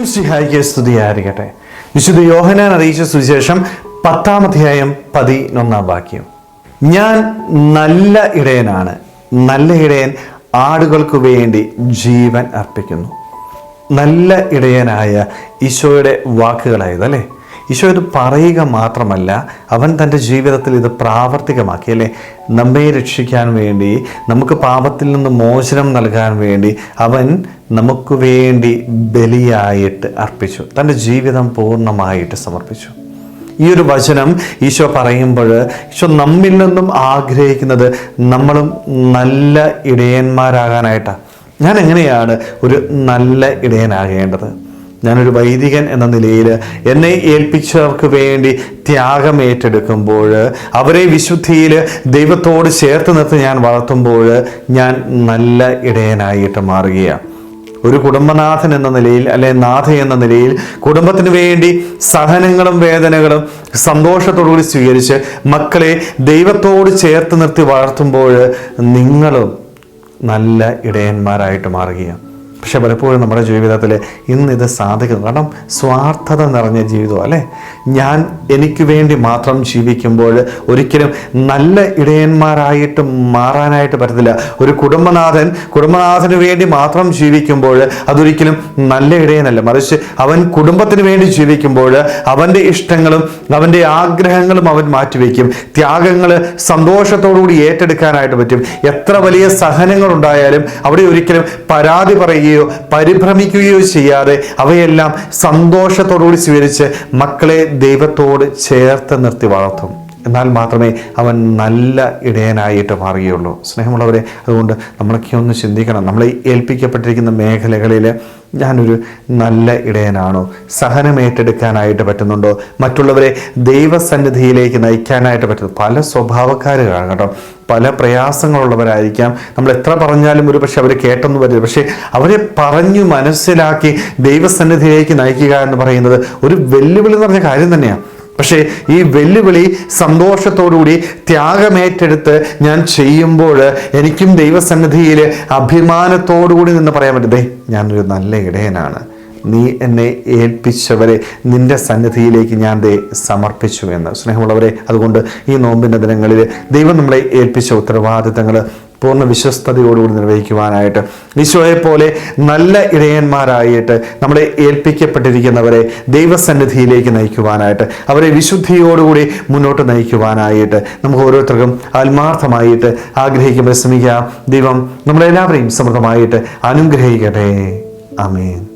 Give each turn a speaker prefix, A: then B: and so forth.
A: ഈശോം സിഹായിക്ക് സ്തുതിയായിരിക്കട്ടെ. വിശുദ്ധ യോഹനാൻ അറിയിച്ച സുവിശേഷം പത്താം അധ്യായം പതിനൊന്നാം വാക്യം. ഞാൻ നല്ല ഇടയനാണ്. നല്ല ഇടയൻ ആടുകൾക്ക് വേണ്ടി ജീവൻ അർപ്പിക്കുന്നു. നല്ല ഇടയനായ ഈശോയുടെ വാക്കുകളായത് അല്ലേ ഈശോ ഇത് പറയുക മാത്രമല്ല അവൻ തന്റെ ജീവിതത്തിൽ ഇത് പ്രാവർത്തികമാക്കി അല്ലേ? നമ്മെ രക്ഷിക്കാൻ വേണ്ടി നമുക്ക് പാപത്തിൽ നിന്ന് മോചനം നൽകാൻ വേണ്ടി അവൻ നമുക്ക് വേണ്ടി ബലിയായിട്ട് അർപ്പിച്ചു. തന്റെ ജീവിതം പൂർണമായിട്ട് സമർപ്പിച്ചു. ഈ ഒരു വചനം ഈശോ പറയുമ്പോൾ ഈശോ നമ്മിൽ നിന്നും ആഗ്രഹിക്കുന്നത് നമ്മളും നല്ല ഇടയന്മാരാകാനായിട്ടാണ് ഞാൻ എങ്ങനെയാണ് ഒരു നല്ല ഇടയനാകേണ്ടത്? ഞാനൊരു വൈദികൻ എന്ന നിലയിൽ എന്നെ ഏൽപ്പിച്ചവർക്ക് വേണ്ടി ത്യാഗം ഏറ്റെടുക്കുമ്പോൾ അവരെ വിശുദ്ധിയിൽ ദൈവത്തോട് ചേർത്ത് നിർത്തി ഞാൻ വളർത്തുമ്പോൾ ഞാൻ നല്ല ഇടയനായിട്ട് മാറുകയാണ്. ഒരു കുടുംബനാഥൻ എന്ന നിലയിൽ അല്ലെ നാഥ എന്ന നിലയിൽ കുടുംബത്തിന് വേണ്ടി സഹനങ്ങളും വേദനകളും സന്തോഷത്തോടുകൂടി സ്വീകരിച്ച് മക്കളെ ദൈവത്തോട് ചേർത്ത് നിർത്തി വളർത്തുമ്പോൾ നിങ്ങളും നല്ല ഇടയന്മാരായിട്ട് മാറുകയാണ്. പക്ഷെ പലപ്പോഴും നമ്മുടെ ജീവിതത്തിൽ ഇന്ന് ഇത് സാധിക്കുന്നു. കാരണം സ്വാർത്ഥത നിറഞ്ഞ ജീവിതം അല്ലേ? ഞാൻ എനിക്ക് വേണ്ടി മാത്രം ജീവിക്കുമ്പോൾ ഒരിക്കലും നല്ല ഇടയന്മാരായിട്ട് മാറാനായിട്ട് പറ്റത്തില്ല. ഒരു കുടുംബനാഥൻ കുടുംബനാഥന് വേണ്ടി മാത്രം ജീവിക്കുമ്പോൾ അതൊരിക്കലും നല്ല ഇടയനല്ല. മറിച്ച് അവൻ കുടുംബത്തിന് വേണ്ടി ജീവിക്കുമ്പോൾ അവന്റെ ഇഷ്ടങ്ങളും അവന്റെ ആഗ്രഹങ്ങളും അവൻ മാറ്റിവെക്കും. ത്യാഗങ്ങൾ സന്തോഷത്തോടുകൂടി ഏറ്റെടുക്കാനായിട്ട് പറ്റും. എത്ര വലിയ സഹനങ്ങൾ ഉണ്ടായാലും അവിടെ ഒരിക്കലും പരാതി പറയുകയോ പരിഭ്രമിക്കുകയോ ചെയ്യാതെ അവയെല്ലാം സന്തോഷത്തോടുകൂടി സ്വീകരിച്ച് മക്കളെ ദൈവത്തോട് ചേർത്ത് നിർത്തി വളർത്തും. എന്നാൽ മാത്രമേ അവൻ നല്ല ഇടയനായിട്ട് മാറുകയുള്ളൂ. സ്നേഹമുള്ളവരെ അതുകൊണ്ട് നമ്മളൊക്കെ ഒന്ന് ചിന്തിക്കണം. നമ്മളെ ഏൽപ്പിക്കപ്പെട്ടിരിക്കുന്ന മേഖലകളിൽ ഞാനൊരു നല്ല ഇടയനാണോ? സഹനം ഏറ്റെടുക്കാനായിട്ട് പറ്റുന്നുണ്ടോ? മറ്റുള്ളവരെ ദൈവസന്നിധിയിലേക്ക് നയിക്കാനായിട്ട് പറ്റുന്നു. പല സ്വഭാവക്കാർ കാണും കേട്ടോ. പല പ്രയാസങ്ങളുള്ളവരായിരിക്കാം. നമ്മൾ എത്ര പറഞ്ഞാലും ഒരു പക്ഷെ അവർ കേട്ടെന്ന് വരില്ല. പക്ഷേ അവരെ പറഞ്ഞു മനസ്സിലാക്കി ദൈവസന്നിധിയിലേക്ക് നയിക്കുക എന്ന് പറയുന്നത് ഒരു വെല്ലുവിളി എന്ന് പറഞ്ഞ കാര്യം തന്നെയാണ്. പക്ഷേ ഈ വെല്ലുവിളി സന്തോഷത്തോടുകൂടി ത്യാഗമേറ്റെടുത്ത് ഞാൻ ചെയ്യുമ്പോൾ എനിക്കും ദൈവസന്നിധിയിൽ അഭിമാനത്തോടുകൂടി നിന്ന് പറയാൻ പറ്റും. ഞാനൊരു നല്ല ഇടയനാണ്. നീ എന്നെ ഏൽപ്പിച്ചവരെ നിന്റെ സന്നിധിയിലേക്ക് ഞാൻ ദേ സമർപ്പിച്ചു എന്ന്. സ്നേഹമുള്ളവരെ അതുകൊണ്ട് ഈ നോമ്പിന്റെ ദിനങ്ങളിൽ ദൈവം നമ്മളെ ഏൽപ്പിച്ച ഉത്തരവാദിത്തങ്ങൾ പൂർണ വിശ്വസ്തയോടുകൂടി നിർവഹിക്കുവാനായിട്ട്. ഈശോയെ പോലെ നല്ല ഇടയന്മാരായിട്ട് നമ്മളെ ഏൽപ്പിക്കപ്പെട്ടിരിക്കുന്നവരെ ദൈവസന്നിധിയിലേക്ക് നയിക്കുവാനായിട്ട് അവരെ വിശുദ്ധിയോടുകൂടി മുന്നോട്ട് നയിക്കുവാനായിട്ട് നമുക്ക് ഓരോരുത്തർക്കും ആത്മാർത്ഥമായിട്ട് ആഗ്രഹിക്കുമ്പോൾ ശ്രമിക്കാം. ദൈവം നമ്മളെല്ലാവരെയും സമൃദ്ധമായിട്ട് അനുഗ്രഹിക്കട്ടെ. ആമേൻ.